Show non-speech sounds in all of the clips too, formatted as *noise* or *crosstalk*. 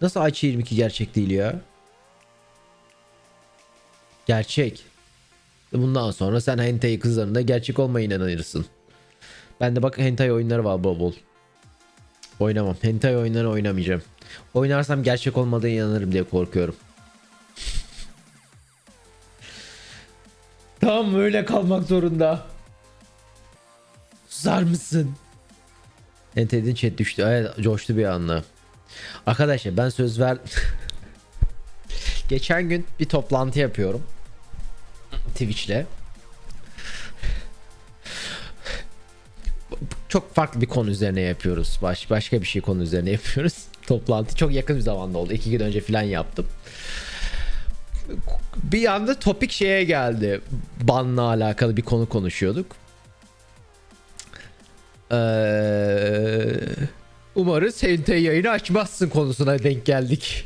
Nasıl Ayça 22 gerçek değil ya? Gerçek. Bundan sonra sen hentai kızlarında gerçek olmayı inanırsın. Ben de bak hentai oyunları var bol bol. Oynamam. Hentai oyunları oynamayacağım. Oynarsam gerçek olmadığına inanırım diye korkuyorum. Tamam öyle kalmak zorunda. Susar mısın? Entedin chat düştü. Evet coştu bir anda. Arkadaşlar ben söz ver... *laughs* Geçen gün bir toplantı yapıyorum. Twitch'le. Çok farklı bir konu üzerine yapıyoruz. Baş, başka bir şey konu üzerine yapıyoruz. *laughs* Toplantı çok yakın bir zamanda oldu. İki gün önce falan yaptım. Bir anda topik şeye geldi. Banla alakalı bir konu konuşuyorduk. Ee, umarız hentai yayını açmazsın konusuna denk geldik.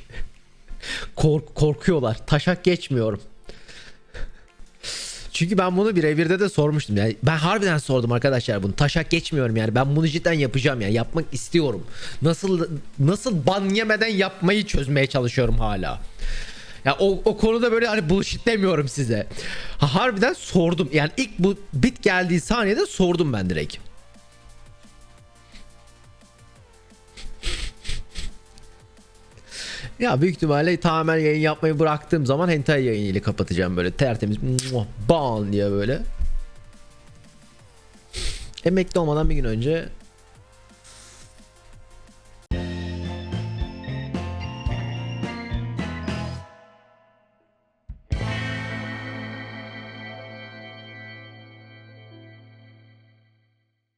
Kork korkuyorlar. Taşak geçmiyorum. Çünkü ben bunu birebirde de sormuştum. Yani ben harbiden sordum arkadaşlar bunu. Taşak geçmiyorum yani. Ben bunu cidden yapacağım yani. Yapmak istiyorum. Nasıl nasıl ban yemeden yapmayı çözmeye çalışıyorum hala. Ya o, o konuda böyle hani bullshit demiyorum size. Ha, harbiden sordum. Yani ilk bu bit geldiği saniyede sordum ben direkt. Ya büyük ihtimalle tamamen yayın yapmayı bıraktığım zaman hentai yayınıyla kapatacağım böyle tertemiz ban diye böyle. Emekli olmadan bir gün önce